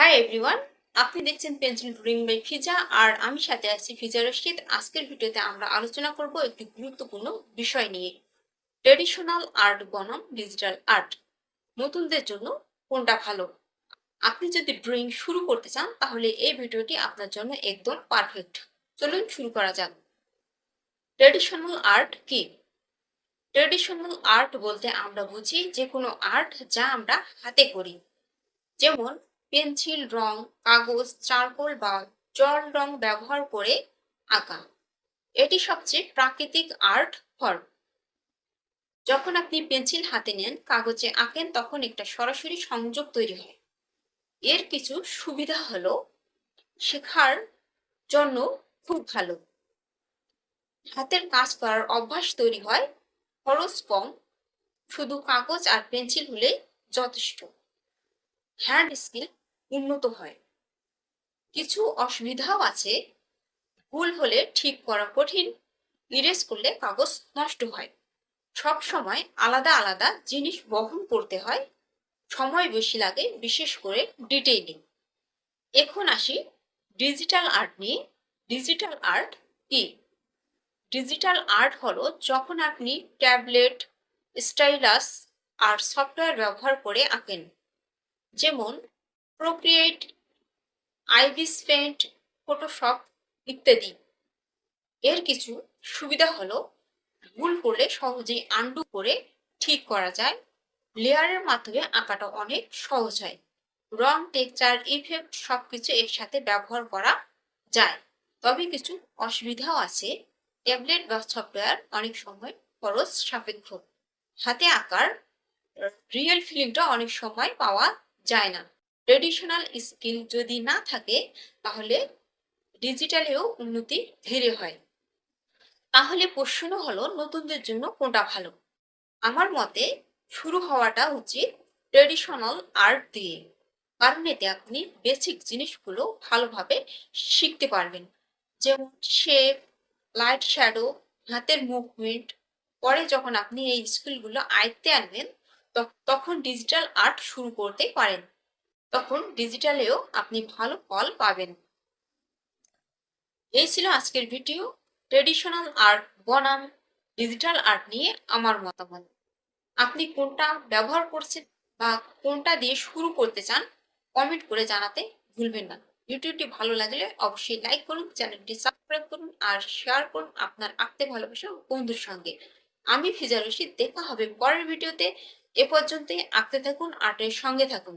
High everyone আপনি দেখছেন pencil drawing by Fiza আর আমি সাথে আছি ফিজা রশিদ আজকের ভিডিওতে আমরা আলোচনা করব একটি গুরুত্বপূর্ণ বিষয় নিয়ে ট্রেডিশনাল আর্ট বনাম ডিজিটাল আর্ট নতুনদের জন্য কোনটা ভালো? আপনি যদি ড্রয়িং শুরু করতে চান, তাহলে এই ভিডিওটি আপনার জন্য একদম পারফেক্ট চলুন শুরু করা যাক। ট্রেডিশনাল আর্ট কি? ট্রেডিশনাল আর্ট বলতে আমরা বুঝি যে কোনো আর্ট যা আমরা হাতে করি। যেমন পেন্সিল রং, কাগজ, চারকোল বা জল রং ব্যবহার করে আঁকা এটি সবচেয়ে প্রাকৃতিক আর্ট ফর্ম। যখন আপনি পেন্সিল হাতে নেন, কাগজে আঁকেন, তখন একটা সরাসরি সংযোগ তৈরি হয়। এর কিছু সুবিধা হলো, শেখার জন্য খুব ভালো। হাতের কাজ করার অভ্যাস তৈরি হয়, খরচ কম, শুধু কাগজ আর পেন্সিল হলে যথেষ্ট। হ্যান্ড স্কিল উন্নত হয়। কিছু অসুবিধাও আছে। ভুল হলে ঠিক করা কঠিন। ইরেজ করলে কাগজ নষ্ট হয়। সব সময় আলাদা আলাদা জিনিস বহন করতে হয়। সময় বেশি লাগে, বিশেষ করে ডিটেইলিং এখন আসি ডিজিটাল আর্ট নিয়ে। ডিজিটাল আর্ট কি? ডিজিটাল আর্ট হলো যখন আপনি ট্যাবলেট স্টাইলাস আর সফটওয়্যার ব্যবহার করে আঁকেন। যেমন প্রোক্রিয়েট আইবিস পেন্ট ফটোশপ ইত্যাদি এর কিছু সুবিধা হলো, ভুল করলে সহজেই আন্ডু করে ঠিক করা যায়। লেয়ারের মাধ্যমে আঁকাটা অনেক সহজ হয়। রং টেক্সচার ইফেক্ট সবকিছু একসাথে ব্যবহার করা যায়। তবে কিছু অসুবিধাও আছে। ট্যাবলেট বা সফটওয়্যার অনেক সময় খরচ সাপেক্ষ। হাতে আঁকার রিয়েল ফিলিংটা অনেক সময় পাওয়া যায় না। ট্রেডিশনাল স্কিল যদি না থাকে, তাহলে ডিজিটালেও উন্নতি ধীরে হয়। তাহলে প্রশ্ন হলো, নতুনদের জন্য কোনটা ভালো? আমার মতে শুরু হওয়াটা উচিত ট্রেডিশনাল আর্ট দিয়ে, কারণ এতে আপনি বেসিক জিনিসগুলো ভালোভাবে শিখতে পারবেন। যেমন শেপ লাইট শ্যাডো হাতের মুভমেন্ট পরে যখন আপনি এই স্কিলগুলো আয়ত্তে আনবেন, তখ- তখন ডিজিটাল আর্ট শুরু করতে পারেন। তখন ডিজিটালেও আপনি ভালো ফল পাবেন। এই ছিল আজকের ভিডিও। ট্রেডিশনাল আর্ট, বনাম, ডিজিটাল আর্ট নিয়ে আমার মতামত। আপনি কোনটা ব্যবহার করছেন বা কোনটা দিয়ে শুরু করতে চান কমেন্ট করে জানাতে ভুলবেন না। ভিডিওটি ভালো লাগলে অবশ্যই লাইক করুন, চ্যানেলটি সাবস্ক্রাইব করুন আর শেয়ার করুন আপনার আঁকতে ভালোবাসা বন্ধুর সঙ্গে। আমি ফিজা রশিদ, দেখা হবে পরের ভিডিওতে। এ পর্যন্তই আঁকতে থাকুন, আর্টের সঙ্গে থাকুন।